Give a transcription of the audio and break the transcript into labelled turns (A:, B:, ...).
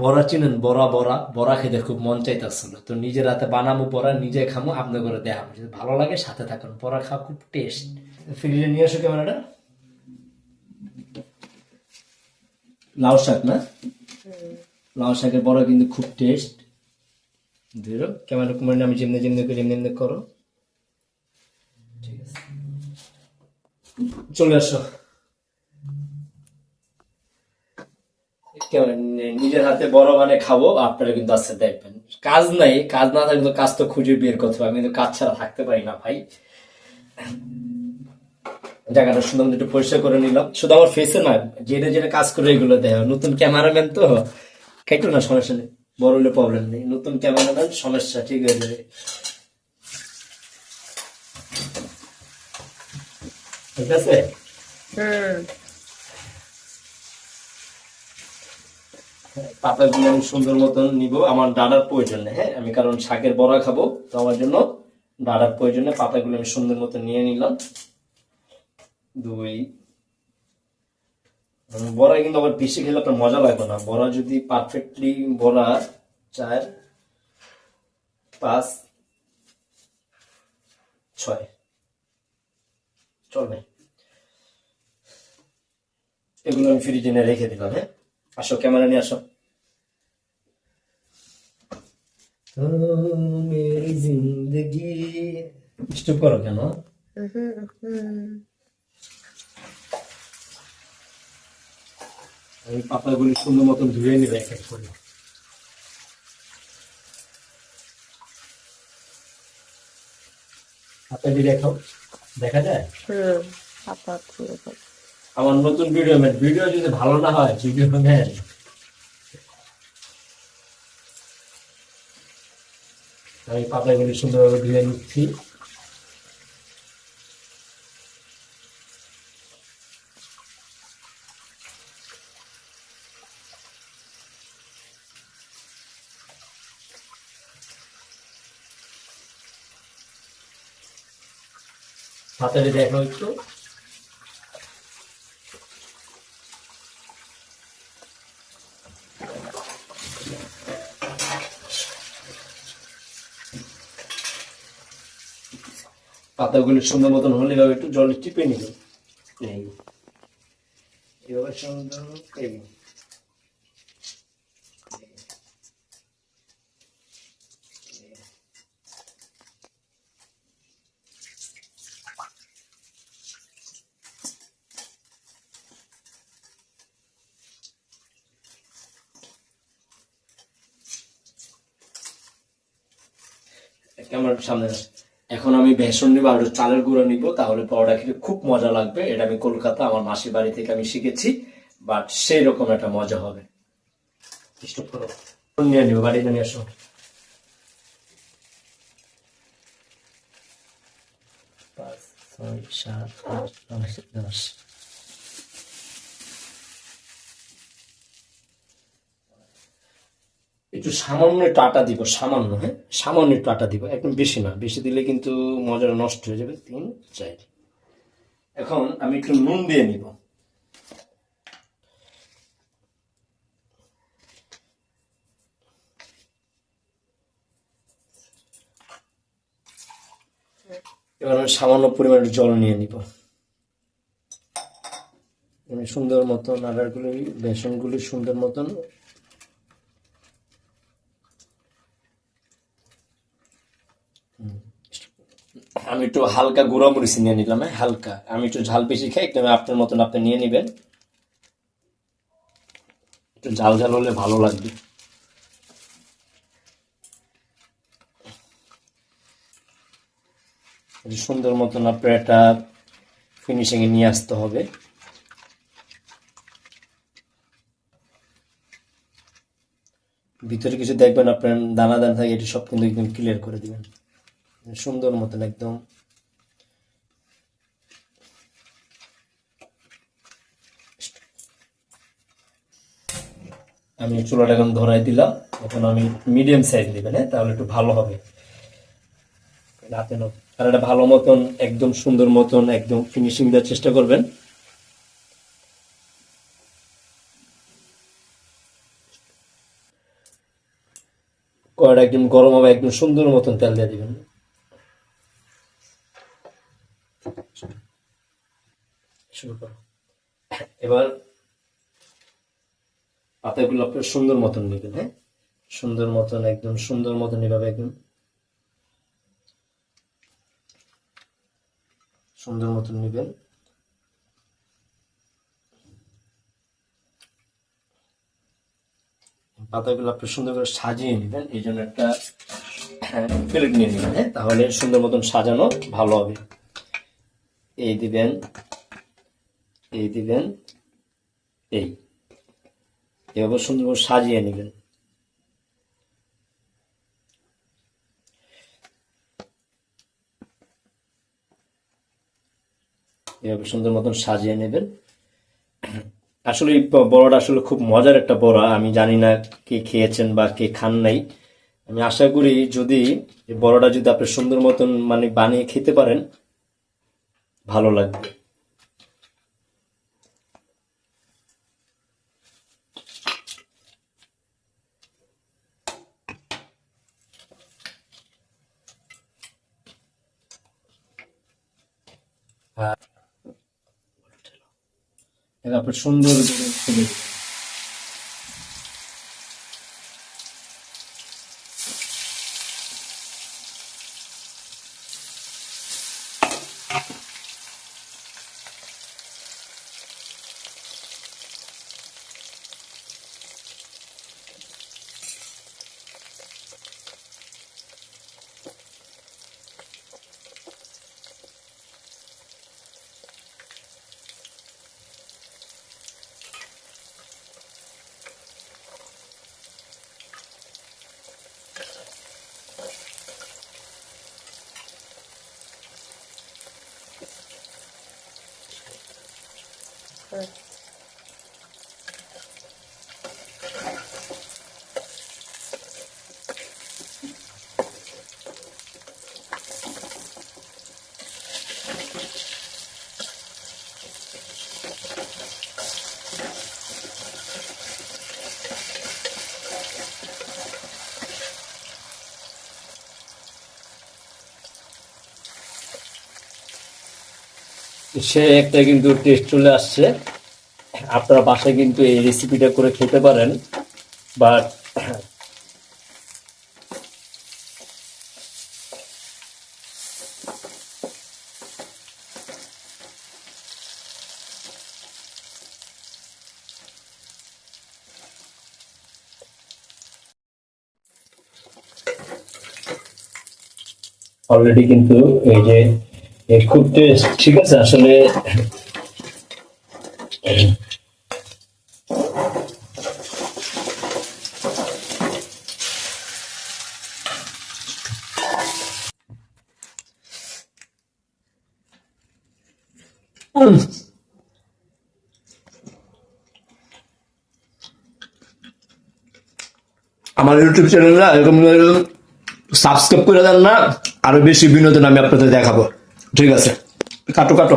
A: বড়া চিনেন বড়া বড়া বড়া খেতে খুব মন চাইতেছিল তো নিজের হাতে বানাবো বড়া নিজে খামো আপনার করে দেখাবো যদি ভালো লাগে সাথে থাকুন। বড়া খাওয়া খুব টেস্ট ফ্রিজে নিয়ে আসো ক্যামেরাটা। লাউ শাক না? লাউ শাকের বড়া কিন্তু খুব টেস্ট ধরো ক্যামেরা কুমার আমি যেমনি যেমনি করি এমনি এমনি করো। ঠিক আছে। চলে আসো। নিজের হাতে বড় মানে খাব, আপনারা কিন্তু আজকে দেখবেন। কাজ নাই, কাজ না থাকলে কাজ তো খুঁজে বের করতে হবে। আমি কিন্তু কাজ ছাড়া থাকতে পারি না ভাই। জায়গাটা সুন্দর একটু পরিষ্কার করে নিলাম। শুধু আমার ফেসে না যেটা যেটা কাজ করে এগুলো দেয়। নতুন ক্যামেরাম্যান তো কেটো না, সমস্যা নেই। বড় হলে প্রবলেম নেই। নতুন ক্যামেরাম্যান সমস্যা, ঠিক হয়ে যাবে। ঠিক আছে?
B: হুম।
A: পাতাগুলো আমি সুন্দর মতন নিব। আমার ডাটার প্রয়োজন হ্যাঁ? আমি কারণ শাকের বড়া খাব, তো আমার জন্য ডাটার প্রয়োজনে পাতাগুলো আমি সুন্দর মতন নিয়ে নিলাম। দুই। বড়া কিন্তু আবার বেশি খেলে আপনার মজা লাগবে না। বড়া যদি পারফেক্টলি বড়া, চার, পাঁচ, ছয়। চলবে এগুলো আমি ফ্রিজে রেখে দিলাম হ্যাঁ? আসো ক্যামেরা নিয়ে আসো। মেরি জিন্দগি। স্টপ করো কেন? আমি পাতাগুলি সুন্দর মতন ধুয়ে নিবে এক এক। করে পাতাটি দেখাও। দেখা যায়?
B: হুম পাতা।
A: আমার নতুন ভিডিও ম্যান ভিডিও যদি ভালো না হয় ভিডিও ম্যান আমি পাতাগুলি সুন্দরভাবে ধুয়ে নিচ্ছি। পাতাটি দেখো একটু। পাতাগুলো সুন্দর মতন হলে এভাবে একটু জলে টিপে নিল এভাবে সুন্দর এই। ক্যামেরার সামনে আসো। এখন আমি বেসন নিবো আর চালের গুঁড়ো নিবো, তাহলে পরোটা খেতে খুব মজা লাগবে। এটা আমি কলকাতা, আমার মাসির বাড়ি থেকে আমি শিখেছি বাট সেই রকম একটা মজা হবে। নিয়ে নিব বাড়িতে নিয়ে আসো। পাঁচ, ছয়, সাত, আট, নয়, দশ। একটু সামান্য আটা দিব, সামান্য হ্যাঁ? সামান্য আটা দিব, একদম বেশি না। বেশি দিলে কিন্তু মজাটা নষ্ট হয়ে যাবে তিন চার। এখন আমি একটু নুন দিয়ে নিব। এবার আমি সামান্য পরিমাণে জল নিয়ে নিব। আমি সুন্দর মতন আটারগুলি বেসনগুলি সুন্দর মতন আমি একটু হালকা গুঁড়া মরিচ নিয়ে নিলাম হ্যাঁ হালকা। আমি একটু ঝাল বেশি খাই একদম আপনার মতন আপনি নিয়ে নেবেন। একটু ঝাল ঝাল হলে ভালো লাগবে। সুন্দর মতন আপনার একটা ফিনিশিং এ নিয়ে আসতে হবে। ভিতরে কিছু দেখবেন, আপনার দানা দানা থাকে, এটি সব কিন্তু একদম ক্লিয়ার করে দিবেন। সুন্দর মতন একদম। আমি চুলাটা এখন ধরাই দিলাম। এখন আমি মিডিয়াম সাইজ দিবেন হ্যাঁ? তাহলে একটু ভালো হবে। নয় আর এটা ভালো মতন, একদম সুন্দর মতন, একদম ফিনিশিং দেওয়ার চেষ্টা করবেন। পরোটা একদম গরম হবে, একদম সুন্দর মতন তেল দিয়ে দিবেন। শুরু করো। এবার পাতাগুলো আপনার সুন্দর মতন নেবেন হ্যাঁ? সুন্দর মতন, একদম সুন্দর মতন এভাবে একদম সুন্দর মতন নেবেন। পাতাগুলো আপনি সুন্দর করে সাজিয়ে নেবেন, এই জন্য একটা প্লেট নিয়ে নেবেন হ্যাঁ? তাহলে সুন্দর মতন সাজানো ভালো হবে। এই দিবেন এই দিবেন এই এভাবে সুন্দর সাজিয়ে নেবেন এভাবে সুন্দর মতন সাজিয়ে নেবেন আসলে বড়াটা আসলে খুব মজার একটা বড়া, আমি জানি না কে খেয়েছেন বা কে খান নাই। আমি আশা করি যদি বড়াটা যদি আপনি সুন্দর মতন মানে বানিয়ে খেতে পারেন ভালো লাগবে। এটা আপনি সুন্দর করে
B: for
A: সে একটা কিন্তু টেস্ট চলে আসছে। আপনারা বাসায় কিন্তু এই রেসিপিটা করে খেতে পারেন। বাট অলরেডি কিন্তু এই যে খুব টেস্ট ঠিক আছে, আসলে। আমার ইউটিউব চ্যানেলটা এরকম সাবস্ক্রাইব করে দেন না, আরও বেশি বিনোদন আমি আপনাদের দেখাবো ঠিক আছে। কাটো কাটো।